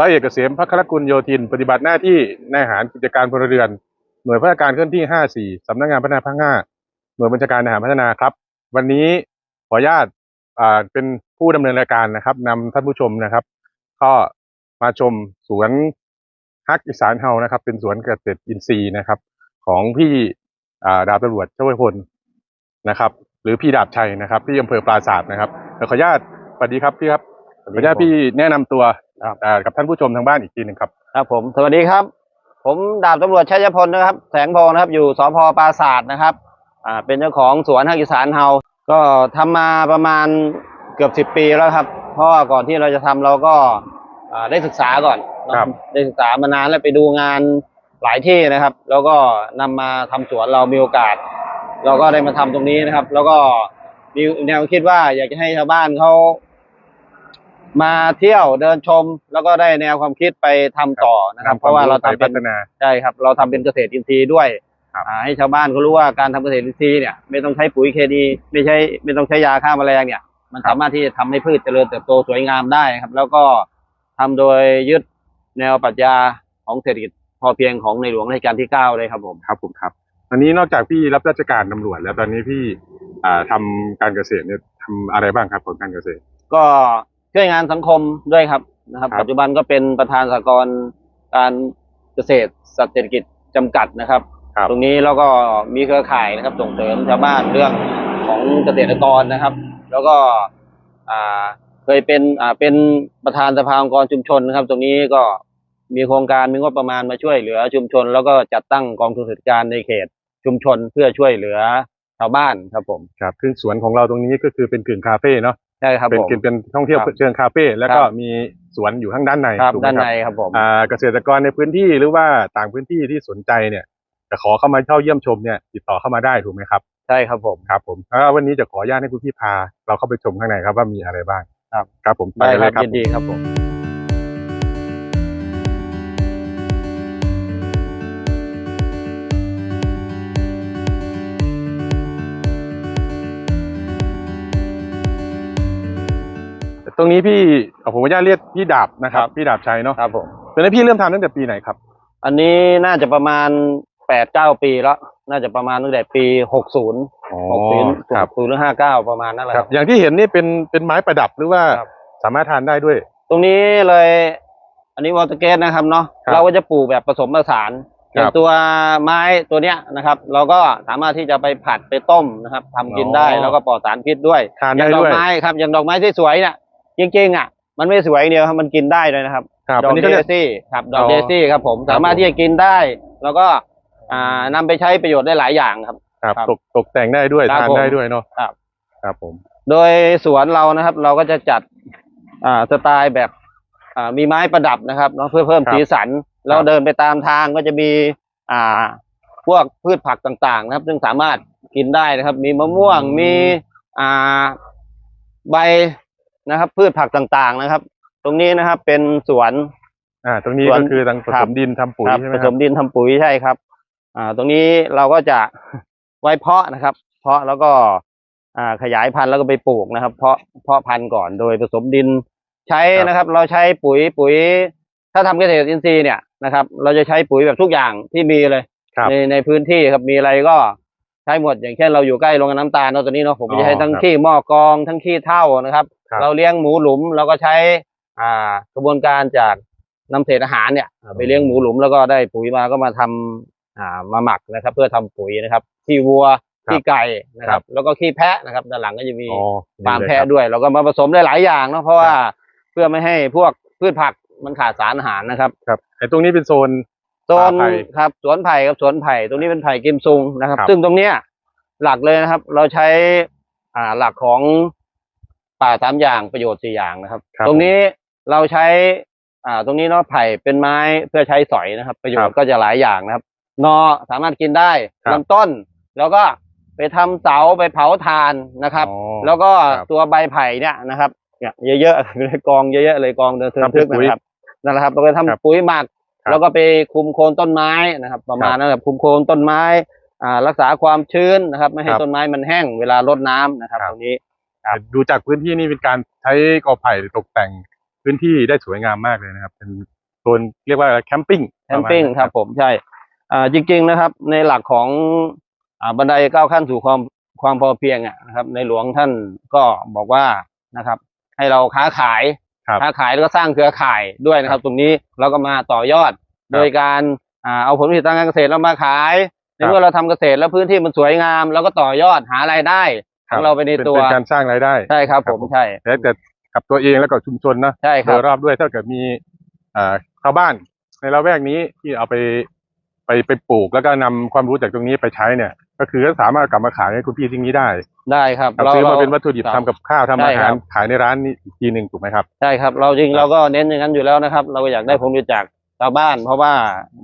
ร้อยเอกเกษมพัครกุลโยธิน ปฏิบัติหน้าที่นายหารกิจการพลเรือน หน่วยพัฒนาการเคลื่อนที่ 54 สำนักงานพัฒนาภาค5หน่วยบัญชาการทหารพัฒนาครับ วันนี้ขออนุญาตเป็นผู้ดำเนินรายการนะครับนำท่านผู้ชมนะครับ ก็มาชมสวนฮักอีสานเฮานะครับ เป็นสวนเกษตรอินทรีย์นะครับ ของพี่ดาบตำรวจช่วยพลนะครับ หรือพี่ดาบชัยนะครับ ที่อำเภอปราศาสตร์นะครับขออนุญาตสวัสดีครับพี่ครับขออนุญาตพี่แนะนำตัว ครับ อ่ากับท่านผู้ชมทางบ้านอีกทีหนึ่งครับ ครับผม สวัสดีครับ ผมดาบตำรวจชัยพลนะครับ แสงพงนะครับ อยู่สพปราศาสตร์นะครับ อ่า เป็นเจ้าของสวนฮักอีสานเฮา ก็ทำมาประมาณเกือบสิบปีแล้วครับ เพราะว่าก่อนที่เราจะทำเราก็อ่าได้ศึกษาก่อนเนอะครับ ได้ศึกษามานานแล้วไปดูงานหลายที่นะครับ แล้วก็นำมาทำสวนเรามีโอกาส เราก็ได้มาทำตรงนี้นะครับ แล้วก็มีแนวคิดว่าอยากจะให้ชาวบ้านเขา มาเที่ยวเดินชม แล้วก็ได้แนวความคิดไปทำต่อนะครับ เพราะว่าเราทำไปเป็พันฒนาใช่ครับ เราทำเป็นเกษตรอินทรีย์ด้วยครับอ่าให้ชาวบ้านเขารู้ว่าการทำเกษตรอินทรีย์เนี่ยไม่ต้องใช้ปุ๋ยเคมีไม่ใช่ไม่ต้องใช้ยาฆ่าแมลงเนี่ย มันสามารถที่จะทำให้พืชเจริญเติบโตสวยงามได้ครับ แล้วก็ทำโดยยึดแนวปรัชญาของเศรษฐกิจพอเพียงของในหลวงรัชกาลที่เก้าเลยครับผมครับผมครับตอนนี้นอกจากพี่รับราชการตำรวจแล้วตอนนี้พี่อ่าทำการเกษตรเนี่ยทำอะไรบ้างครับผลการเกษตร ก็ ช่วยงานสังคมด้วยครับนะครับ ครับ ปัจจุบันก็เป็นประธานสหกรณ์การเกษตรสัตว์เศรษฐกิจจำกัดนะครับ ครับ ตรงนี้แล้วก็มีเครือข่ายนะครับส่งเสริมชาวบ้านเรื่องของเกษตรกรนะครับ แล้วก็อ่าเคยเป็นอ่าเป็นประธานสภาองค์กรชุมชนนะครับ ตรงนี้ก็มีโครงการมีงบประมาณมาช่วยเหลือชุมชน แล้วก็จัดตั้งกองทุนสวัสดิการในเขตชุมชนเพื่อช่วยเหลือชาวบ้านครับผม ครับคือสวนของเราตรงนี้ก็คือเป็นกึ่งคาเฟ่เนาะ ใช่ครับเป็นผม เป็นเป็นท่องเที่ยวครับเชิงคาเฟ่แล้วก็ครับ มีสวนอยู่ข้างด้านในครับถูกไหมด้านครับในครับผม อ่าเกษตรกรในพื้นที่หรือว่าต่างพื้นที่ที่สนใจเนี่ยจะขอเข้ามาเข้าเยี่ยมชมเนี่ยติดต่อเข้ามาได้ถูกไหมครับใช่ครับผม ครับผมแล้ววันนี้จะขออนุญาตให้คุณพี่พาเราเข้าไปชมข้างในครับว่ามีอะไรบ้างครับ ครับผมไปได้คเลรัยบครับ ยินดีครับผม ตรงนี้พี่เอาผมขออนุญาตเรียกพี่ดาบนะครับ พี่ดาบชัยเนาะครับผมตอนนี้พี่เริ่มทำตั้งแต่ปีไหนครับ อันนี้น่าจะประมาณแปดเก้าปีแล้ว น่าจะประมาณตั้งแต่ปีหกศูนย์อ๋อหกศูนย์ครับศูนย์หรือห้าเก้าประมาณนั่นแหละคครัรับบอย่างที่เห็นนี่เป็นเป็นไม้ประดับหรือว่าครับสามารถทานได้ด้วย ตรงนี้เลย อันนี้วอเตอร์เกสนะครับเนาะครับเราก็จะปลูกแบบผสมผสานครับอย่างตัวไม้ตัวเนี้ยนะครับ เราก็สามารถที่จะไปผัดไปต้มนะครับทำกินได้อ๋อแล้วก็ปลอดสารพิษด้วยทานอได้ย่างดอด้กวยไม้ครับอย่างดอกไม้ที่สวยเนี่ย จริงๆอะ มันไม่สวยอย่างเดียวครับมันกินได้เลยนะครับครับดออันกนี้เดก็เรียก ซี่ครับดอกอ๋อเดซี่ครับผมครับ สามารถผมที่จะกินได้ แล้วก็อ่านำไปใช้ประโยชน์ได้หลายอย่างครับ ครับครับตกตกแต่งได้ด้วยครับทานผมได้ด้วยเนาะครับ ครับผม โดยสวนเรานะครับ เราก็จะจัดอ่าสไตล์แบบอ่ามีไม้ประดับนะครับเนาะเพื่อเพิ่มครับสีสัน เราเดินไปตามทางก็จะมีอ่าพวกพืชผักต่างๆ นะครับ ซึ่งสามารถกินได้นะครับ มีมะม่วงมีอ่าใบ นะครับ พืชผักต่างๆนะครับ ตรงนี้นะครับ เป็นสวน อ่า ตรงนี้ส่วน ก็คือทางผครัสบมดินทำปุ๋ยครับใช่ไหมผคสรับมดินทำปุ๋ยใช่ครับ อ่า ตรงนี้เราก็จะ ไว้เพาะนะครับ เพาะแล้วก็อ่าขยายพันธุ์แล้วก็ไปปลูกนะครับ เพาะเพาะพันธุ์ก่อนโดยผสมดินใช้ครับนะครับ เราใช้ปุ๋ยปุ๋ย ถ้าทำเกษตรอินทรีย์เนี่ยนะครับ เราจะใช้ปุ๋ยแบบทุกอย่างที่มีเลย ครับ ในในพื้นที่ครับมีอะไรก็ใช้หมดอย่างเช่นเราอยู่ใกล้โรงงานน้ำตาลเนาะตัวนี้เนาะผมอ๋อจะใช้ทั้งครับ ขี้หม้อกรองทั้งขี้เถ้านะครับครับ เราเลี้ยงหมูหลุมเราก็ใช้อ่ากระบวนการจากนำเศษอาหารเนี่ยอ่าไปเลี้ยงหมูหลุมแล้วก็ได้ปุ๋ยมาก็มาทำอ่ามาหมักนะครับ เพื่อทำปุ๋ยนะครับขี้วัวครับขี้ไก่นะคครัรับบแล้วก็ขี้แพะนะครับด้านหลังก็จะมีอ๋อฟาร์มดีเลยแพะครับด้วย เราก็มาผสมได้หลายอย่างเนาะเพราะว่าเพื่อไม่ให้พวกพืชผักมันขาดสารอาหารนะครับครับไอ้ตรงนี้เป็นโซนโซนป่าไผ่ครับสวนไผ่ครับสวนไผ่ตรงนี้เป็นไผ่กิมซุงนะครับครับซึ่งตรงเนี้ยหลักเลยนะครับ เราใช้อ่าหลักของ ป่าสามอย่างประโยชน์สี่อย่างนะครับ ครับ ตรงนี้เราใช้อ่าตรงนี้เนาะไผ่เป็นไม้เพื่อใช้สอยนะครับ ประโยชครัน์บก็จะหลายอย่างนะครับนอสามารถกินได้ครับ ลำต้น แล้วก็ไปทำเสาไปเผาถ่านนะครับ อ๋อ แล้วก็ครับตัวใบไผ่เนี่ยนะครับเนี่ยเยอะๆเลยกองเยอะๆเลยกองเดินเทินทำเป็ทึนกปุ๋ยนะครับนั่นแหละครับเราก็ครับทำปุ๋ยหมัก ครับแล้วก็ไปคุมโคนต้นไม้นะครับ ประมาณนั้นครับคุมโคนต้นไม้อ่ารักษาความชื้นนะครับ ไม่ให้ครับต้นไม้มันแห้งเวลารดน้ำนะครับครับ ตรงนี้ ดูจากพื้นที่นี่เป็นการใช้กอไผ่ตกแต่งพื้นที่ได้สวยงามมากเลยนะครับ เป็นโซนเรียกว่าแคมปิ้งแคมปิ้งปะาณนั้นครับ ผมใช่อ่าจริง ๆนะครับ ในหลักของอ่าบันไดก้าวขั้นสู่ความความพอเพียงอะนะครับ ในหลวงท่านก็บอกว่านะครับ ให้เราค้าขายครับค้าขายแล้วก็สร้างเครือข่ายด้วยนะครับ ตรงนี้เราก็มาต่อยอด โดยการอ่าเอาผลผลิตทางการเกษตรเรามาขายในครับเมื่อเราทำเกษตรแล้วพื้นที่มันสวยงามเราก็ต่อยอดหารายได้ ของเราไปในเป็นตัวเป็นการสร้างรายได้ใช่ครับครัผบมผมใช่แล้วแต่กับตัวเองแล้วก็ชุมชนนะใช่คโดรับยรอบด้วยถ้าเกิดมีอ่าชาวบ้านในละแวกนี้ที่เอาไปไปไปปลูกแล้วก็นำความรู้จากตรงนี้ไปใช้เนี่ย ก็คือก็สามารถกลับมาขายให้คุณพี่ที่นี้ได้ ได้ครับเอาซื้อมาเป็นวัตถุดิบคทำรับกับข้าวทำใช่อาครัหารบขายในร้านนี้อีกทีหนึ่งถูกไหมครับใช่ครับ เราจริงครับเราก็เน้นอย่างนั้นอยู่แล้วนะครับ เราก็อยากได้ผลประโยชน์จากชาวบ้าน เพราะว่า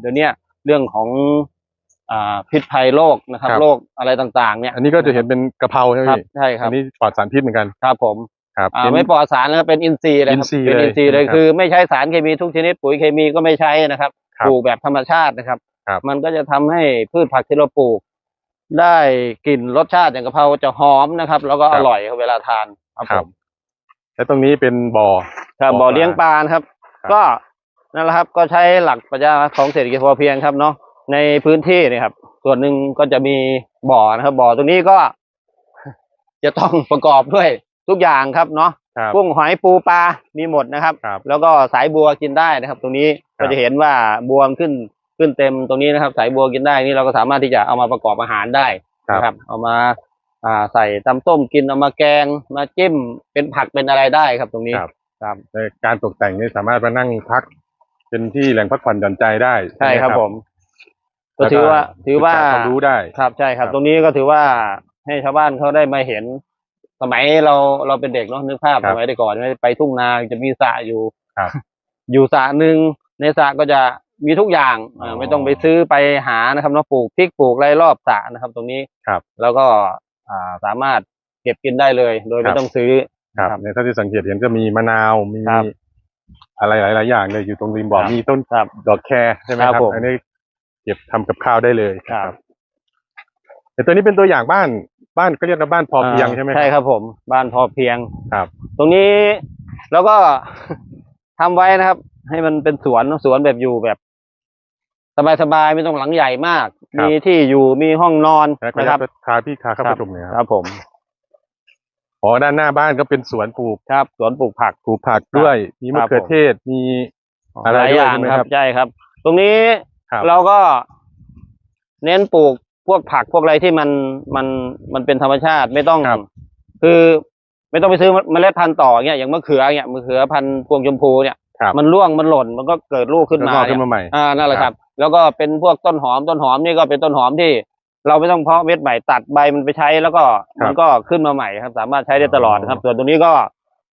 เดี๋ยวเนี้ยเรื่องของอ่า พิษภัยโรคนะครับครับ โรคอะไรต่างๆ เนี่ยอันนี้ก็จะเห็นเป็นกะเพราใช่ไหมครับพี่ใช่ครัอับนนี้ปลอดสารพิษเหมือนกันครับผมครับอ่าเป็น ไม่ปลอดสารนะครับเป็นอินทรีย์เลยครับอินทรีย์เป็นเลยอินทรีย์เลยนะครับคือ ไม่ใช้สารเคมีทุกชนิดปุ๋ยเคมีก็ไม่ใช้นะครับครับปลูกแบบธรรมชาตินะครับ ครับมันก็จะทำให้พืชผักที่เราปลูก ได้กลิ่นรสชาติอย่างกะเพราจะหอมนะครับ แล้วก็อร่อยครับเวลาทานครับคผรับมแล้วตรงนี้เป็นบ่อ ครับบ่อบ่อปลาเลี้ยงปลานะครับ ครับ ก็นั่นแหละครับ ก็ใช้หลักปรัชญาของเศรษฐกิจพอเพียงครับเนาะ ในพื้นที่เนยครับ ส่วนหนึ่งก็จะมีบ่อนะครับ บ่อตรงนี้ก็ จะต้องประกอบด้วยทุกอย่างครับเนาะครับ กุ้งหอยปูปลามีหมดนะครับ ครับแล้วก็สายบัวกินได้นะครับ ตรงนี้ครับก็จะเห็นว่าบัวมันขึ้นขึ้นเต็มตรงนี้นะครับ สายบัวกินได้นี่เราก็สามารถที่จะเอามาประกอบอาหารได้ครับนะครับ เอามาอ่าใส่ตำต้มกินเอามาแกงมาจิ้มเป็นผักเป็นอะไรได้ครับ ตรงนี้ครับ ครับ ในการตกแต่งนี่สามารถมานั่งพัก เป็นที่แหล่งพักผ่อนหย่อนใจได้ใช่ครับไหผม ก็ถือว่าถือว่าศึกษความรู้ได้ครับใช่ครับครับ ตรงนี้ก็ถือว่าให้ชาวบ้านเขาได้มาเห็น สมัยเราเราเป็นเด็กเนาะนึกภาพครัสบมัยแต่ก่อนไปทุ่งนาจะมีสระอยู่ครับ อยู่สระหนึ่งในสระก็จะมีทุกอย่างอ่าอ๋อไม่ต้องไปซื้อไปหานะครับเนาะปลูกพริกปลูกไรรอบสระนะครับ ตรงนี้ครับ แล้วก็อ่าสามารถเก็บกินได้เลย โดยครัไม่บต้องซื้อครับครับในเท่าที่สังเกตเห็นก็มีมะนาวมีครับอะไรหลาย ๆ อย่างเลยอยู่ตรงริมบ่อครับมีต้นครับดอกแครใช่ไหมครับครับผมอันนี้ เก็บทำกับข้าวได้เลยครับแต่ตัวนี้เป็นตัวอย่างบ้านบ้านก็เรียกว่าบ้านพอเพียงใช่ไหมใช่ครับผม บ้านพอเพียงครับ ตรงนี้แล้วก็ทำไว้นะครับ ให้มันเป็นสวนสวนแบบอยู่แบบสบายๆไม่ต้องหลังใหญ่มากครับมีที่อยู่มีห้องนอนแล้วก็นะคยัรับบพาพี่พาเข้าไปชมหน่อยคครัรับบผมอ๋อด้านหน้าบ้านก็เป็นสวนปลูกครับ สวนปลูกผักปลูกผักด้วย มีมะเขือเทศมีอะไรหลายด้วยอย่างใช่ไหมคครัรับบใช่ครับ ตรงนี้ครับ เราก็เน้นปลูกพวกผักพวกอะไรที่มันมันมันเป็นธรรมชาติไม่ต้องครับคือไม่ต้องไปซื้อเมล็ดพันธุ์ต่อเงี้ยอย่างมะเขือเงี้ยมะเขือพันธุ์พวงชมพูเนี่ยครับมันร่วงมันหล่นมันก็เกิดลูกขึ้นแล้วมาก็ขึ้นเนี่ยมาใหม่อ่านั่นแหละครับ แล้วก็เป็นพวกต้นหอมต้นหอมนี่ก็เป็นต้นหอมที่ เราไม่ต้องเพาะเม็ดใหม่ตัดใบมันไปใช้แล้วก็ครับมันก็ขึ้นมาใหม่ครับ สามารถใช้ได้ตลอดนะครับ ส่วนตรงนี้ก็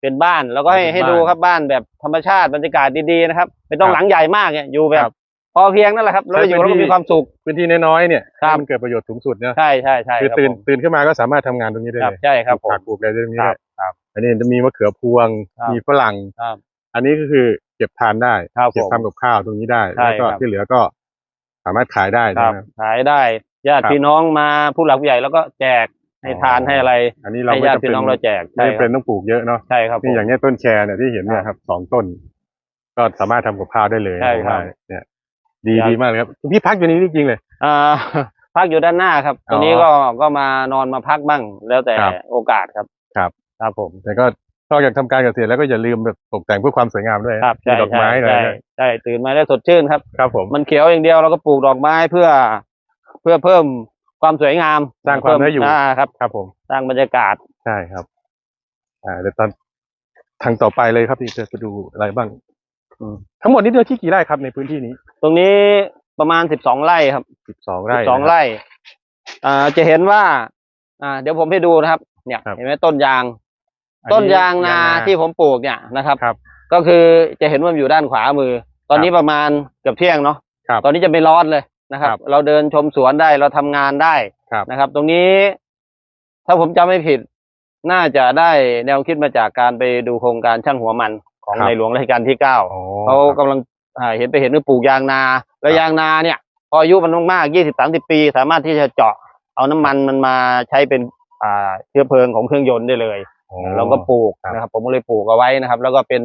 เป็นบ้านแล้วก็ให้เป็นให้บ้านดูครับบ้านแบบธรรมชาติบรรยากาศดีๆนะครับ ไม่ต้องครับหลังใหญ่มากเนี่ยอยู่แบครับบ พอเพียงนั่นแหละครับแล้วก็อยู่ใช้แล้วพื้ก็นที่มีความสุข พื้นที่น้อยๆเนี่ยครับ ให้มันเกิดประโยชน์สูงสุดเนี่ยใช่ใช่ใช่คือครับตื่นผมตื่นขึ้นมาก็สามารถทำงานตรงนี้ได้ครับเลยใช่ครับปลูกผักผมปลูกอะไรตรงนี้ครัได้บครับอันนี้จะมีมะเขือพวง ครับมีฝรั่ง ครับอันนี้ก็คือเก็บทานได้ครับเก็บผมทำกับข้าวตรงนี้ได้ใช่แล้วก็ครับ ที่เหลือก็สามารถขายได้ครับ นะครับ ขายได้ญาติครับพี่น้องมาผู้หลักผู้ใหญ่แล้วก็แจกให้อ๋อ ทานให้อะไรอันนี้เราให้ไม่ญาติจำเป็พี่นน้องเราแจกไม่ใช่จำคเป็รันบต้องปลูกเยอะเนาะ ใช่ครับผนี่ม อย่างเนี้ยต้นแครเนี่ยที่เห็นเนี่ยครับสองต้น ก็สามารถทำกับข้าวได้เลยใช่ครับผมว่าเนี่ย ดีครับดีมากเลยครับพี่พักอยู่นี้จริงๆเลยอ่าพักอยู่ด้านหน้าครับตรงนี้อ๋ก็อก็มานอนมาพักบ้าง แล้วแต่ครับโอกาสครับครับครับผมแต่ก็นอกจากทำการเกษตรแล้วก็อย่าลืมแบบตกแต่งเพื่อความสวยงามด้วยครับมีใช่ดอกใช่ไม้อะไรใช่ด้วยใช่ตื่นมาได้สดชื่นครับครับผมมันเขียวอย่างเดียวเราก็ปลูกดอกไม้เพื่อ เพื่อเพิ่มความสวยงามสร้างความน่าอยู่เพิ่ครับ ครับ ผมสร้างบรรยากาศใช่ครับ อ่าเดี๋ยวตอนทางต่อไปเลยครับพี่จะไปดูอะไรบ้างอืม ทั้งหมดนี้เนื้อที่กี่ไร่ครับในพื้นที่นี้ตรงนี้ประมาณสิบสองไร่ครับสิบสองสิไร่บสองนะครับไร่อ่าจะเห็นว่า อ่า เดี๋ยวผมให้ดูนะครับ เนี่ย ครับเห็นไหมต้นยาง อัต้นยางนา ที่ผมปลูกเนี่ยนะครับ ครับก็คือจะเห็นว่ามันอยู่ด้านขวามือ ตอนนี้ประมาณเกือบเที่ยงเนาะครับตอนนี้จะไม่ร้อนเลยนะครับ ครับ เราเดินชมสวนได้เราทำงานได้ครับนะครับ ตรงนี้ ถ้าผมจำไม่ผิด น่าจะได้แนวคิดมาจากการไปดูโครงการช่างหัวมัน ของครับในหลวงรัชกาลที่เก้าอ๋อเขากำลังอ่าเห็นไปเห็นว่าปลูกยางนา แล้ครับวยางนาเนี่ย พออายุมันมากๆยี่สิบสามสิบปี สามารถที่จะเจาะเอาน้ำมันมันมาใช้เป็นอ่าเชื้อเพลิงของเครื่องยนต์ได้เลยอ๋อเราก็ปลูกครับนะครับ ผมก็เลยปลูกเอาไว้นะครับ แล้วก็เป็น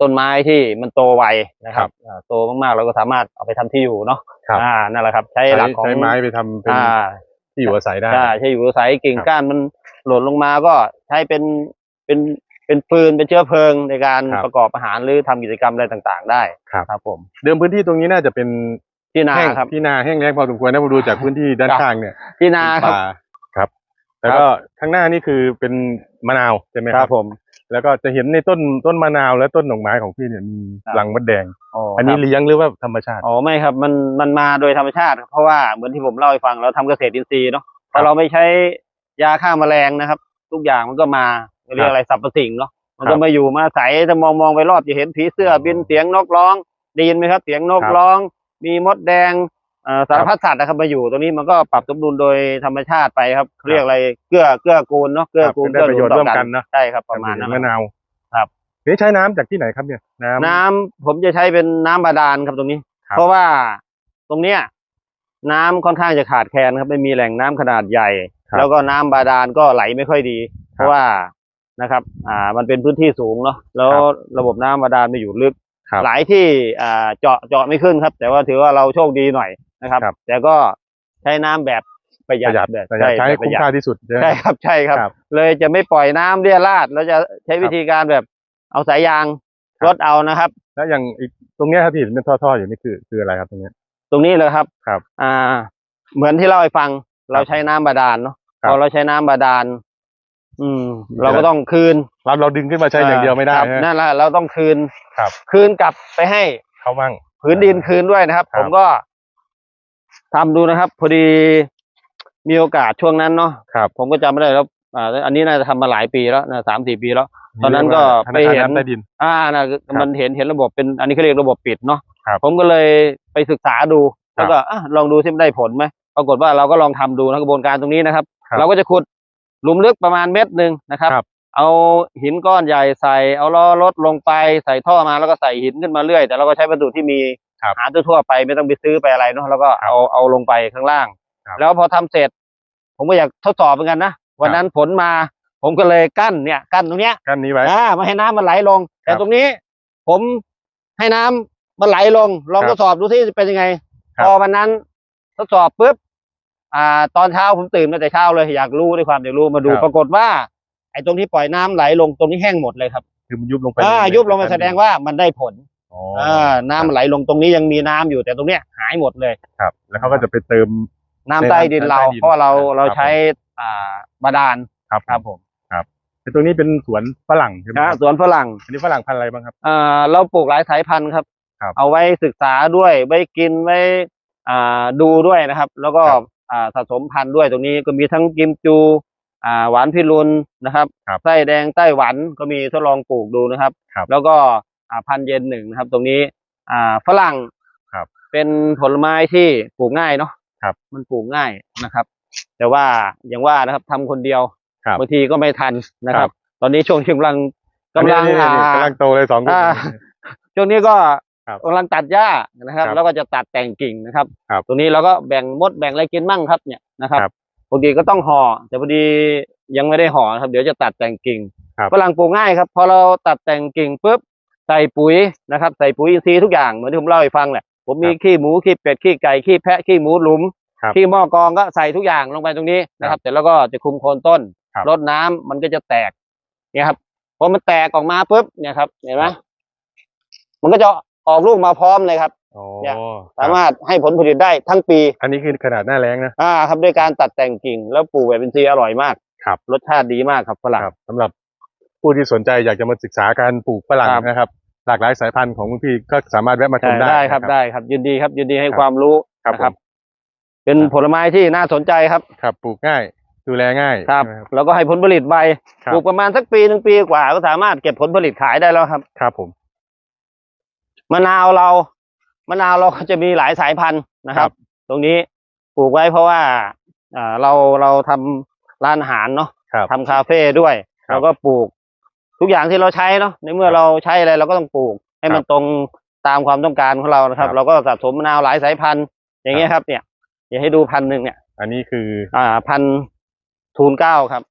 ต้นไม้ที่มันโตไวนะครับอ่าโตมากๆเราก็สามารถเอาไปทำที่อยู่เนาะครับอ่านั่นแหละครับใช้ใช้หลักของใช้ไม้ไปทำเป็นอ่าที่อยู่อาศัยได้ใช่ใช้อยู่อาศัยกิ่งครับก้านมันหล่นลงมาก็ใช้เป็นเป็น เป็นฟืนเป็นเชื้อเพลิงในการครับ ประกอบอาหารหรือทำกิจกรรมอะไรต่างๆ ได้ครับ ครับผมเดิมพื้นที่ตรงนี้น่าจะเป็นที่นาแห้งครับ ที่นาแห้งแล้งพอสมควรนะผมดูจากพื้นที่ด้านครับ ข้างเนี่ยที่นาครับ ป่าครับ แล้วก็ข้างหน้านี่คือเป็นมะนาวใช่ไหมคครัรับบ ผมแล้วก็จะเห็นในต้นต้นมะนาวและต้นดอกไม้ของพี่เนี่ยมีครับ รังมดแดงอ๋ออันนี้ครับเลี้ยงหรือว่าธรรมชาติ อ๋อไม่ครับมันมันมาโดยธรรมชาติครับเพราะว่าเหมือนที่ผมเล่าให้ฟังเราทำเกษตรอินทรีย์เนาะครัถ้าบเราไม่ใช้ยาฆ่าแมลงนะครับ ทุกอย่างมันก็มา เรียกอะไรสรรพสิ่งเนาะมันครัก็บมาอยู่มาใสแต่มองมองไปรอบจะเห็นผีเสื้อบินเสียงนกร้อง ได้ยินไหมครับ เสียงนกครับร้อง มีมดแดงเอ่อสารพัดสัตว์นะครับมาอยู่ตรงนี้มันก็ปรับสมดุลโดยธรรมชาติไปครับเขาเรียกอะไรเกื้อเกื้อกูลเนาะเกื้อกูลครับเป็นได้ประโยชน์ต่อร่วมกันเนอะใช่ครับประมาณนั้นมะนาวครับนี่ใช้น้ำจากที่ไหนครับเนี่ยน้ำน้ำผมจะใช้เป็นน้ำบาดาลครับตรงนี้ครับเพราะว่าตรงเนี้ยน้ำค่อนข้างจะขาดแคลนครับไม่มีแหล่งน้ำขนาดใหญ่ครับแล้วก็น้ำบาดาลก็ไหลไม่ค่อยดี เพครับราะว่า นะครับ อ่า มันเป็นพื้นที่สูงเนาะ แล้วครับระบบน้ำบาดาลไม่อยู่ลึกครับหลายที่อ่าเจาะเจาะไม่ขึ้นครับ แต่ว่าถือว่าเราโชคดีหน่อยนะครับครับแต่ก็ใช้น้ำแบบประหปยัดระหยัดแบบประหยัดใช้แบบคุ้มค่าที่สุดใช่ไหมใช่ครับ ใช่ครับครับ เลยจะไม่ปล่อยน้ำเรี่ยราดแล้วจะใช้วิธีการแบบเอาสายยางครับรดเอานะครับ แล้วอย่างอีกตรงเนี้ยครับที่เห็นเป็นท่อๆอยู่นี่คือคืออะไรครับตรงเนี้ยตรงนี้เลยครับครับ อ่า เหมือนที่เล่าให้ฟังเราใช้น้ำบาดาลเนาะครับพอเราใช้น้ำบาดาล อืมมันจะเราก็ต้องคืนเราเราดึงขึ้นมาใช้อย่างเดียวไม่ได้ครับนะนั่นแหละเราต้องคืนครับ คืนกลับไปให้เขามั่งผืนดินคืนด้วยนะครับครับผมก็ทำดูนะครับ พอดีมีโอกาสช่วงนั้นเนาะครับผมก็จำไม่ได้แล้วอ่าอันนี้น่าจะทำมาหลายปีแล้วนะสามสี่ปีแล้ว ตอนนั้นก็ธไปนาคารเห็นน้ำใต้ดินอ่านะมันเห็นเห็นระบบเป็น อันนี้เขาเรียกระบบปิดเนาะครับผมก็เลยไปศึกษาดูแล้วก็อะลองดูซิมันได้ผลไหมปรากฏว่าเราก็ลองทำดูนะกระบวนการตรงนี้นะครับครับเราก็จะขุด หลุมลึกประมาณเม็ดหนึ่งนะครับ ครับ เอาหินก้อนใหญ่ใส่เอาล้อรถลงไปใส่ท่อมาแล้วก็ใส่หินขึ้นมาเรื่อย แต่เราก็ใช้วัสดุที่มีครับหาทั่วๆไปไม่ต้องไปซื้อไปอะไรเนาะแล้วก็เอาเอาลงไปข้างล่าง ครับแล้วพอทำเสร็จ ผมก็อยากทดสอบเหมือนกันนะวันนั้นฝนมา ผมก็เลยกั้นเนี่ยกั้นตรงเนี้ย กั้นนี้ไว้ อ่าไม่ให้น้ำมันไหลลง แต่ครับตรงนี้ ผมให้น้ำมันไหลลง ลองครับทดสอบดูที่เป็นยังไง ครับพอวันนั้นทดสอบปุ๊บ อ่าตอนเช้าผมตื่นมาแต่เช้าเลยอยากรู้ด้วยความอยากรู้มาดูครับ ปรากฏว่า ไอ้ตรงที่ปล่อยน้ำไหลลงตรงนี้แห้งหมดเลยครับคือมันยุบลงไปอ่าในยุบลงมาแสดงว่ามันได้ผลอ๋ออ่าน้ำมันไหลลงตรงนี้ยังมีน้ำอยู่แต่ตรงเนี้ยหายหมดเลย ครับ แล้วเขาก็จะไปเติม น้ำใต้ดินเราน้ำใต้ดินเพราะว่าเราเราครับใช้อ่าบาดาลครับครับผมแต่ตรงนี้เป็นสวนฝรั่งใช่ไหมนะครับสวนฝรั่งอันนี้ฝรั่งพันธุ์อะไรบ้างครับ อ่าเราปลูกหลายสายพันธุ์ครับ ครับเอาไว้ศึกษาด้วยไว้กินไว้อ่าดูด้วยนะครับ แล้วก็ครับอ่า สะสมพันธุ์ด้วยตรงนี้ก็มีทั้งกิมจูอ่าหวานพิรุณนะครับครับไส้แดงไต้หวันก็มีทดลองปลูกดูนะครับครับแล้วก็อ่าพันธุ์เย็นหนึ่งนะครับ ตรงนี้อ่าฝรั่งครับเป็นผลไม้ที่ปลูกง่ายเนาะครับมันปลูกง่ายนะครับ แต่ว่าอย่างว่านะครับทำคนเดียวครับบางทีก็ไม่ทันนะคครัรับบตอนนี้ช่วงที่กำลังอันกำนี้ลังนี่อ่านี่กำลังโตเลยสองลูกอ่าช่วงนี้ก็ ครับกำลังตัดหญ้านะครับ ครับแล้วก็จะตัดแต่งกิ่งนะครับ ครับตรงนี้เราก็แบ่งมดแบ่งอะไรกินมั่งครับเนี่ยนะครับครับปกติก็ต้องห่อแต่พอดียังไม่ได้ห่อนะครับ เดี๋ยวจะตัดแต่งกิ่งครับฝรั่งปลูกง่ายครับพอเราตัดแต่งกิ่งปุ๊บใส่ปุ๋ยนะครับ ใส่ปุ๋ยอินทรีย์ทุกอย่างเหมือนที่ผมเล่าให้ฟังแหละผมมีขี้หมูขี้เป็ดขี้ไก่ขี้แพะขี้หมูหลุมครับขี้หม้อกรองก็ใส่ทุกอย่างลงไปตรงนี้นะคครัรับบเสร็จแล้วก็จะคุมโคนต้นครับรดน้ำมันก็จะแตกเนี่ยครับพอมันแตกออกมาปุ๊บเนี่ยครับเห็นไหมมันก็จะ ออกลูกมาพร้อมเลยครับ อ๋อเนี่ยคสารับมารถให้ผลผลิตได้ทั้งปี อันนี้คือขนาดหน้าแรงนะ อ่าครับด้วยการตัดแต่งกิ่ง แล้วปลูกแบบเป็นซีย์อร่อยมากครับ รสชาติดีมากครับฝรั่ง ครับสำหรับผู้ที่สนใจอยากจะมาศึกษาการปลูกฝรั่งครับ นะครับ หลากหลายสายพันธุ์ของคุณพี่ก็สามารถแวะมาชใช่มได้ได้ครับนะ ได้ครับยินดีครับ ยินดีให้ครับ ความรู้ครับนะครับผมเป็นครับผลไม้ที่น่าสนใจครับครับปลูกง่าย ดูแลง่ายครับใช่ไหมแล้วก็ให้ผลผลิตไวครับ ปลูกประมาณสักปีหนึ่งปีกว่าก็สามารถเก็บผลผลิตขายได้แล้วครับ ครับผม มะนาวเรามะนาวเราก็จะมีหลายสายพันธุ์นะครับ ตรงนี้ปลูกไว้เพราะว่าอ่าเราเราทำร้านอาหารเนาะครับทำคาเฟ่ด้วยครับเราก็ปลูกทุกอย่างที่เราใช้เนาะในเมื่อครับเราใช้อะไรเราก็ต้องปลูก ให้มันครับตรงตามความต้องการของเรานะครับครับ เราก็สะสมมะนาวหลายสายพันธุ์ อย่างเงี้ยครับ เนี่ยอยากให้ดูพันธุ์หนึ่งเนี่ย อันนี้คือ อ่าพันธุ์ทูลเกล้าครับ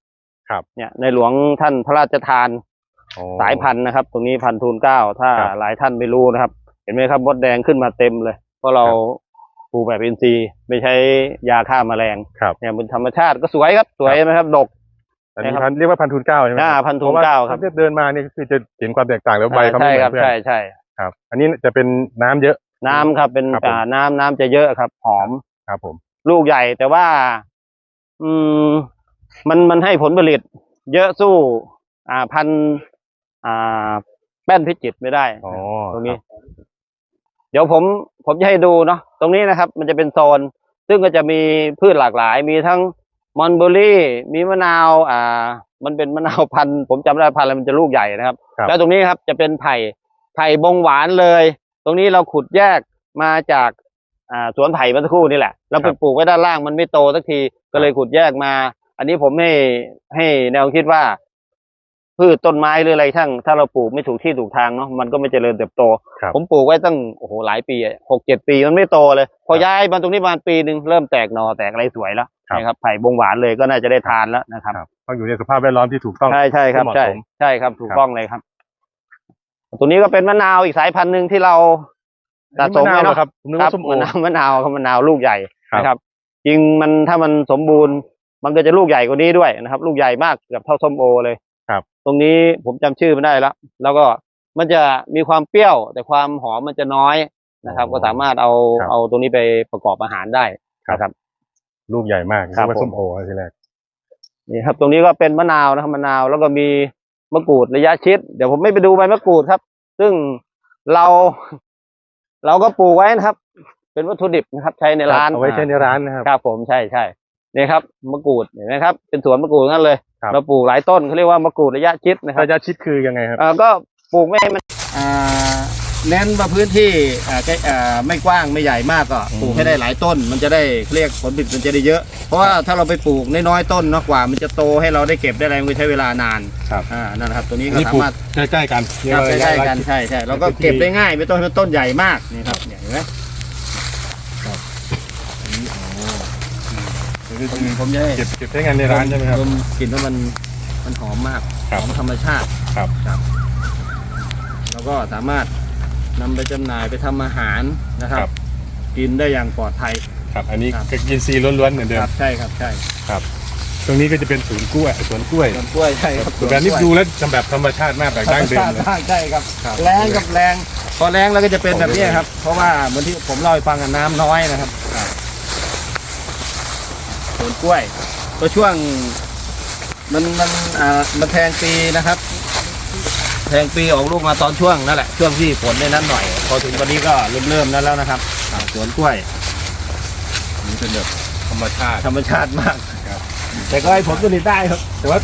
ครับ เนี่ย ในหลวงท่านพระราชทานอ๋อ สายพันธุ์นะครับ ตรงนี้พันธุ์ทูนเกล้าถ้าครับหลายท่านไม่รู้นะครับ เห็นไหมครับมดแดงขึ้นมาเต็มเลย เพราะเราปลูกแบบอินทรีย์ไม่ใช้ยาฆ่าแมลงครับเนี่ยเป็นธรรมชาติก็สวยครับสวยไหมครับดกอันนี้นะครับพันธุ์เรียกว่าพันธุ์ทุนเกล้าใช่ไหมอ่าพันธุ์ทูนเกล้าครับพะว่ถ้เดินมาเนี่ยคือจะเห็นความแตกต่างแล้วใบเขาไม่ใช่เหมืคอรับนเพื่อนใช่ใช่ครับ อันนี้จะเป็นน้ำเยอะน้ำครับเป็นครับผมอ่าน้ำน้ำจะเยอะครับ หอมครับผม ลูกใหญ่แต่ว่า อืม มันมันให้ผลผลิต เยอะสู้ อ่าพันธุ์ อ่า แป้นพิจิตรไม่ได้อ๋อตรงนี้ เดี๋ยวผมผมจะให้ดูเนาะตรงนี้นะครับ มันจะเป็นโซน ซึ่งก็จะมีพืชหลากหลาย มีทั้งมอนเบอรี่ มีมะนาว อ่า มันเป็นมะนาวพันธุ์ผมจำไม่ได้พันธุ์อะไรมันจะลูกใหญ่นะครับ ครับแล้วตรงนี้ครับจะเป็นไผ่ไผ่บงหวานเลย ตรงนี้เราขุดแยกมาจากอ่าสวนไผ่เมื่อสักครู่นี่แหละเราไปปลูกไว้ด้านล่างมันไม่โตสักทีก็เลยขุดแยกมา อันนี้ผมให้ให้แนวคิดว่า พืชต้นไม้หรืออะไรทั้งถ้าเราปลูกไม่ถูกที่ถูกทางเนาะมันก็ไม่เจริญเติบโต ครับ ผมปลูกไว้ตั้งโอ้โหหลายปีอะหกเจ็ดปีมันไม่โตเลย พอย้ายมาตรงนี้ประมาณปีหนึ่งเริ่มแตกหนอแตกอะไรสวยแล้วครับ นะครับไผ่บงหวานเลยก็น่าจะได้ทานแล้วนะครับ ครับต้องอยู่ในสภาพแวดล้อมที่ถูกต้อง ใช่ใช่ครับที่เหมาะใช่สมใช่ครับถูกครับ ต้องเลยครับ ตัวนี้ก็เป็นมะนาวอีกสายพันธุ์หนึ่งที่เราสะสมอันนี้มะนาวไว้เหรเนาะอครับผมนึกครัว่าบส้มโอ มะนาวมะนาวครับมะนาวลูกใหญ่ครับนะครับ จริงมันถ้ามันสมบูรณ์ มันก็จะลูกใหญ่กว่านี้ด้วยนะครับ ลูกใหญ่มากเกือบเท่าส้มโอเลยครับ ตรงนี้ผมจำชื่อไม่ได้แล้ว แล้วก็มันจะมีความเปรี้ยว แต่ความหอมมันจะน้อยนะครับ ก็สามารถเอาครับเอาตรงนี้ไปประกอบอาหารได้นะครับ ลูกใหญ่มากครับ นึกว่าผมส้มโอทีแรก นี่ครับ ตรงนี้ก็เป็นมะนาวนะครับมะนาวแล้วก็มีมะกรูดระยะชิด เดี๋ยวผมไม่ไปดูใบมะกรูดครับ ซึ่งเรา เราก็ปลูกไว้นะครับ เป็นวัตถุดิบนะครับ ใช้ในร้าน เอาไว้ใช้ในร้านนะครับ ครับผมใช่ใช่นี่ครับมะกรูดเห็นไหมครับ เป็นสวนมะกรูดนั่นเลย ครับ เราปลูกหลายต้นเขาเรียกว่ามะกรูดระยะชิดนะครับระยะชิดคือยังไงครับเอ่อก็ปลูกไม่ให้มันอ่าเน้นว่าพื้นที่อ่าใกล้อ่าไม่กว้างไม่ใหญ่มากก็อืมปลูกให้ได้หลายต้น มันจะได้เรียกผลผลิตมันจะได้เยอะ เพราะว่าถ้าเราไปปลูกน้อยๆต้นเนาะกว่า มันจะโตให้เราได้เก็บได้อะไรมันก็ใช้เวลานานครับ อ่านั่นนะครับตัวนี้ก็นี่สาปลูกมารถใกล้ๆกันครับเรียใกล้ว่าระยะๆกันใช่ใช่เราก็พื้นที่เก็บได้ง่ายไม่ต้องให้ต้นใหญ่มากนี่ครับเนี่ยเห็นไหม คือผมผมจะให้เก็บเก็บใช้งานในร้านใช่ไหมครับดมกลิ่นว่ามันมันหอมมากครับหอมธรรมชาติครับ แล้วก็สามารถนำไปจำหน่ายไปทำอาหารนะครัครับ บ กินได้อย่างปลอดภัย ครับ อันนี้ครับคืออินทรีย์ล้วนๆเหมือนเดิคมรับใช่ครับใช่ครับ ตรงนี้ก็จะเป็นสวนกล้วยสวนกล้วยสวนกล้วยใช่ครับสวนแบบนี้ดูแล้วจำแบบธรรมชาติมากแบบดั้งเดิมเลยใช่ใช่ครับ ครับ แรงกับแรง พอแรงแล้วก็จะเป็นแบบนี้ครับ เพราะว่าเหมือนที่ผมเล่าให้ฟังอะน้ำน้อยนะครับส วนกล้วยก็ช่วง มันมันอ่ามันแทงปีนะครับ แทงปีออกลูกมาตอนช่วงนั่นแหละช่วงที่ฝนในนั้นหน่อย พอถึงวันนี้ก็เริ่มเริ่มนั้นแล้วนะครับอ่าสวนกล้วยนี่เป็นแบบธรรมชาติ ธรรมชาติมากครับ แต่ก็ให้ผลผลิตได้ครับ แต่ว่า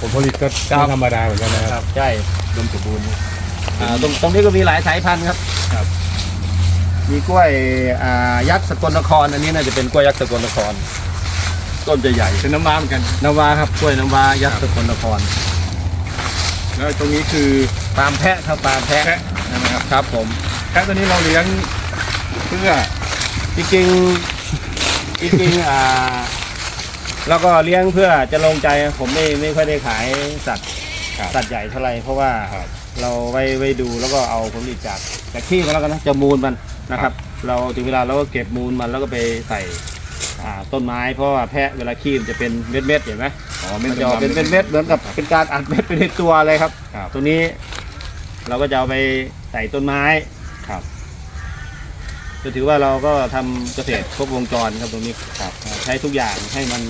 ผลผลิตก็ครับ ไม่ธรรมดาเหมือนกันนะครับใช่รวมสมบูรณ์ อ่าตรงตรงนี้ก็มีหลายสายพันธุ์ครับ ครับ มีกล้วยอ่ายักษ์สกลนคร อันนี้น่าจะเป็นกล้วยยักษ์สกลนคร ต้นจะใหญ่เป็นน้ำว้าเหมือนกันนาวาครับกล้วยนาวายักษ์สกลนครแล้วตรงนี้คือปาล์มแพะครับปาล์มแพะแพะใช่ไหมครับครับผมแพะตัวนี้เราเลี้ยงเพื่อจริงๆจริงๆอ่าแล้วก็เลี้ยงเพื่อจะลงใจผมไม่ไม่ค่อยได้ขายสัตว์ครับสัตว์ใหญ่เท่าไหร่เพราะว่าครับ เราไว้ไว้ดูแล้วก็เอาผลผลิตจากจากขี้มันแล้วกันนะจะมูลมันนะครับ เราถึงเวลาเราก็เก็บมูลมันแล้วก็ไปใส่ อ่าต้นไม้เพราะว่าแพะเวลาขี้มันจะเป็นเม็ดเม็ดๆเห็นไหมอ๋อมันจะออกเป็นเม็ดๆเหมือนกับเป็นการอัดเม็ดไปในตัวเลยครับ ครับ ตัวนี้เราก็จะเอาไปใส่ต้นไม้ครับก็ถือว่าเราก็ทำเกษตรครบวงจรครับตรงนี้ครับอ่าใช้ทุกอย่างให้มัน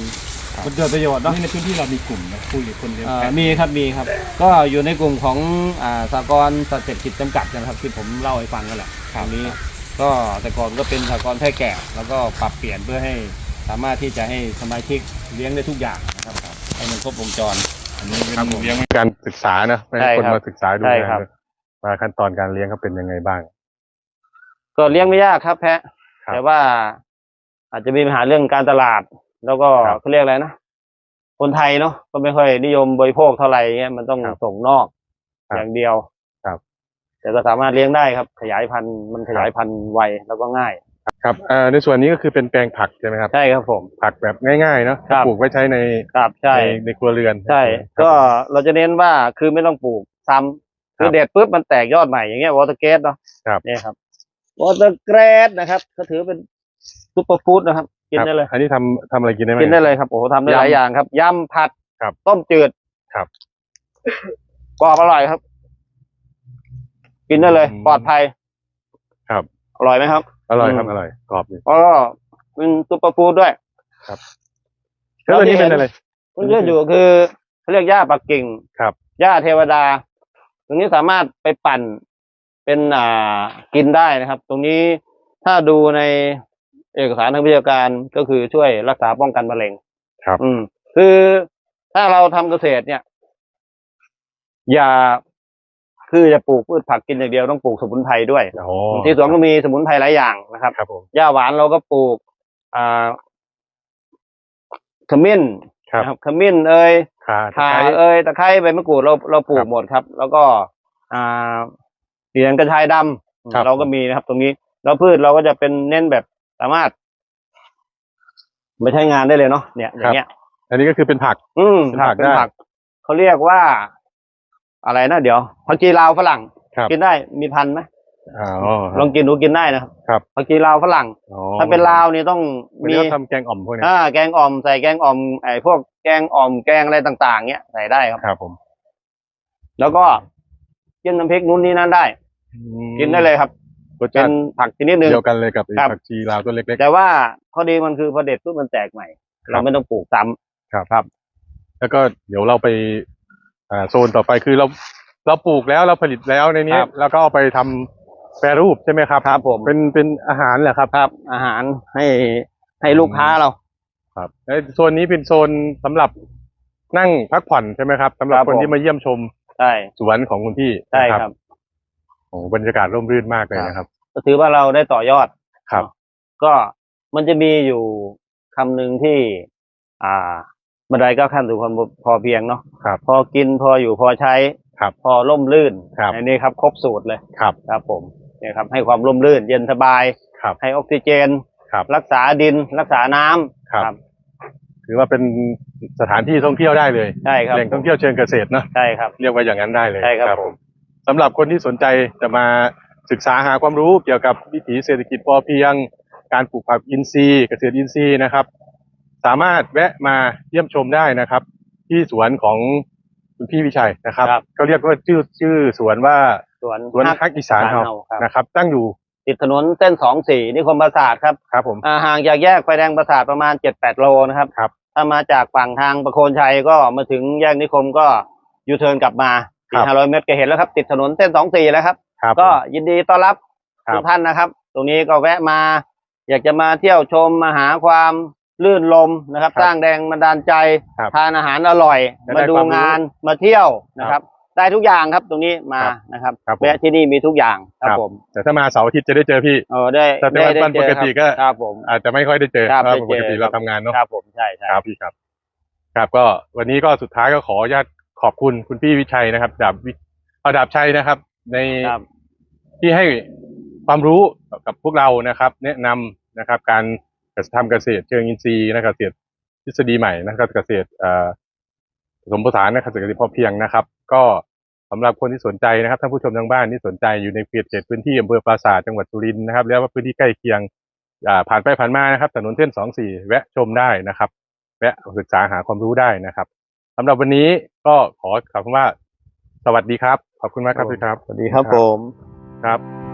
ครับ มันเกิดประโยชน์เนาะ นี่ในพื้นที่เรามีกลุ่มนะคุยกับคนเลี้ยงอ่าแพะมีครับมีครับ ก็อยู่ในกลุ่มของอ่าสากลสัตว์เศรษฐกิจจำกัดนะครับที่ผมเล่าให้ฟังกันแหละคราวนี้ ก็แต่ก่อนก็เป็นสากลแพะแกะแล้วก็ปรับเปลี่ยนเพื่อให้สามารถที่จะให้สมาชิกเลี้ยงได้ทุกอย่างนะครับให้มันครบวงจร อันนี้เป็นครับผมเลี้ยงการศึกษานะไม่ให้ใช่คนครับมาศึกษาดูใช่งานครับเลยว่าขั้นตอนการเลี้ยงเขาเป็นยังไงบ้าง ก็เลี้ยงไม่ยากครับ แพะครับแต่ว่าอาจจะมีปัญหาเรื่องการตลาด แล้วก็ครับเขาเรียกอะไรนะคนไทยเนาะก็ไม่ค่อยนิยมบริโภคเท่าไหร่เงี้ยมันต้องครับส่งนอกครับอย่างเดียวครับ แต่ก็สามารถเลี้ยงได้ครับ ขยายพันธุ์มันขยายพันธุ์ไวแล้วก็ง่ายคครับอ่าในส่วนนี้ก็คือเป็นแปลงผักใช่ไหมครับ ใช่ครับผม ผักแบบง่ายๆเนาะครับ ปลูกไว้ใช้ในครับใช่ ในในครัวเรือนใช่ ครับก็เราจะเน้นว่าคือไม่ต้องปลูกซ้ำครัคืบอเด็ดปุ๊บมันแตกยอดใหม่อย่างเงี้ยวอเตอร์เกสเนาะครับเนี่ยครับวอเตอร์เกรสนะครับก็ถือเป็นซุปเปอร์ฟู้ดนะครับ กินครับได้เลยอันนี้ทำทำอะไรกินได้ไหม กินได้เลยครับโอ้โหทำได้หลายยำอย่างครับยำผัดครับต้มจืดครับ กรอบอร่อยครับ กินได้เลยปลอดภัยครับ อร่อยไหมครับ อร่อยครับอืม อร่อยกรอบดีแล้วก็เป็นซุปเปอร์ฟู้ดด้วย แล้วตัวนี้เป็นอะไร คุณเชื่ออยู่คือเขาเรียกหญ้าปักกิ่งครับ หญ้าเทวดา ตรงนี้สามารถไปปั่นเป็นอ่ากินได้นะครับ ตรงนี้ถ้าดูในเอกสารทางวิชาการก็คือช่วยรักษาป้องกันมะเร็งครับ อืม คือถ้าเราทำเกษตรเนี่ย อย่า คือจะปลูกพืชผักกินอย่างเดียวต้องปลูกสมุนไพรด้วยโอ้ที่สวนก็มีสมุนไพรหลายอย่างนะครับครับผมหญ้าหวานเราก็ปลูกอ่าขมิ้นครับนะครับขมิ้นเอ่ยขาตะข่าไคร้เอ่ยตะไคร้ใบมะกรูดเราเราปลูครักบหมดครับ แล้วก็อ่าเสียงกระชายดำครับเราก็มีนะครับ ตรงนี้แล้วพืชเราก็จะเป็นเน้นแบบสามารถไม่ใช้งานได้เลยเนาะเนี่ยอย่างเงี้ย อันนี้ก็คือเป็นผัก อืมเป็นผัผักกเป็นได้ผักเขาเรียกว่า อะไรนะเดี๋ยวผักชีลาวฝรั่ง ครับกินได้มีพันธุ์ไหมอ๋อลองกินดูกินได้นะครับครับผักชีลาวฝรั่ง อ๋อถ้าเป็นลาวนี่ต้องวันมี นี้เขาทำแกงอ่อมพวกนี้อ่าแกงอ่อมใส่แกงอ่อมไอ้พวกแกงอ่อมแกงอะไรต่าง ๆเนี้ยใส่ได้ครับ ครับผมแล้วก็จิ้มน้ำพริกนู้นนี่นั่นได้กินได้เลยครับ รสเป็ชานติผักชนิดหนึ่ง เดียวกันเลยกับไอ้ครับ ผักชีลาวตัวเล็ก แต่ว่าข้อดีมันคือพอเด็ดปุ๊บมันแตกใหม่ ครับเราไม่ต้องปลูกซ้ำๆครับแล้วก็เดี๋ยวเราไป อ่าโซนต่อไปคือเราเราปลูกแล้วเราผลิตแล้วในนี้ครับ แล้วก็เอาไปทำแปรรูปใช่ไหมครับ ครับผมเป็นเป็นอาหารเหรอครับ ครับ อาหารให้ให้ลูกค้าเรา ครับไอ้โซนนี้เป็นโซนสำหรับนั่งพักผ่อนใช่ไหมครับสำหรับครับคนผม ที่มาเยี่ยมชมใช่สวนของคุณพี่ใช่นะครับ โอ้บรรยากาศร่มรื่นมากเลยนะครับ ก็ถือว่าเราได้ต่อยอด ครับ ก็มันจะมีอยู่คำหนึ่งที่ อ่า บันไดก้าวขั้นสู่ความพอเพียงเนาะครับพอกินพออยู่พอใช้ครับพอร่มรื่นครับอันนี้ครับครบสูตรเลยครับครับผมเนี่ยครับให้ความร่มรื่น เย็นสบายครับให้ออกซิเจนครับรักษาดินรักษาน้ำครับถือว่าเป็นสถานที่ท่องเที่ยวได้เลยใช่ครับแหล่งท่องเที่ยวเชิงเกษตรเนอะใช่ครับเรียกว่าอย่างนั้นได้เลยใช่ครับผมสำหรับคนที่สนใจจะมาศึกษาหาความรู้เกี่ยวกับวิถีเศรษฐกิจพอเพียง การปลูกผักอินทรีย์เกษตรอินทรีย์นะครับสามารถแวะมาเยี่ยมชมได้นะครับ ที่สวนของคุณพี่วิชัยนะครับครับ เขาเรียกว่าชื่อชื่อสวนว่าสวนสวนฮักฮักอีสานเฮาครับนะครับ ตั้งอยู่ติดถนนเส้นสองสี่นิคมปราสาทครับครับผม อ่าห่างจากแยกไฟแดงปราสาทประมาณเจ็ดแปดโลนะครับ ครับ ถ้ามาจากฝั่งทางประโคนชัยก็มาถึงแยกนิคมก็ยูเทิร์นกลับมาครัสี่บห้าร้อยเมตรก็เห็นแล้วครับ ติดถนนเส้นสองสี่แล้วครับ ครับ ก็ยินดีต้อนรับครับ ทุกท่านนะครับ ตรงนี้ก็แวะมา อยากจะมาเที่ยวชมมาหาความ ลื่นลมนะครับ ครับสร้างแรงบันดาลใจ ครับทานอาหารอร่อยจะได้มาดูความรู้งานมาเที่ยวนะครับ ได้ทุกอย่างครับตรงนี้มาครับนะครับครับผม แวะที่นี่มีทุกอย่างครับครับผมแต่ถ้ามาเสาร์อาทิตย์จะได้เจอพี่ เออได้แต่เป็นได้วันได้ปกติเจอครับก็ครับผม อาจจะไม่ค่อยได้เจอครับเพราะได้เจอปกติครัเราบทำงานเนาะ ครับผมใช่ใช่ ครับพี่ครับ ครับก็วันนี้ก็สุดท้ายก็ขออนุญาตขอบคุณคุณพี่วิชัยนะครับดาบวิเอาดาบชัยนะครับ ในครับที่ให้ความรู้กับพวกเรานะครับ แนะนำนะครับ การ ทำเกษตรเชิงอินทรีย์นะครับเกษตรทฤษฎีใหม่นะครับเกษตรเอ่อผสมผสานนะครับเกษตรพอเพียงนะครับ ก็สำหรับคนที่สนใจนะครับท่านผู้ชมทางบ้านที่สนใจอยู่ในเขตเขตพื้นที่อำเภอปราสาทจังหวัดสุรินทร์นะครับแล้วก็พื้นที่ใกล้เคียงอ่าผ่านไปผ่านมานะครับถนนเส้นสองสี่แวะชมได้นะครับแวะศึกษาหาความรู้ได้นะครับสำหรับวันนี้ก็ขอขอบคุณว่า สวัสดีครับ ขอบคุณมากครับพี่ครับ สวัสดีครับผมครับ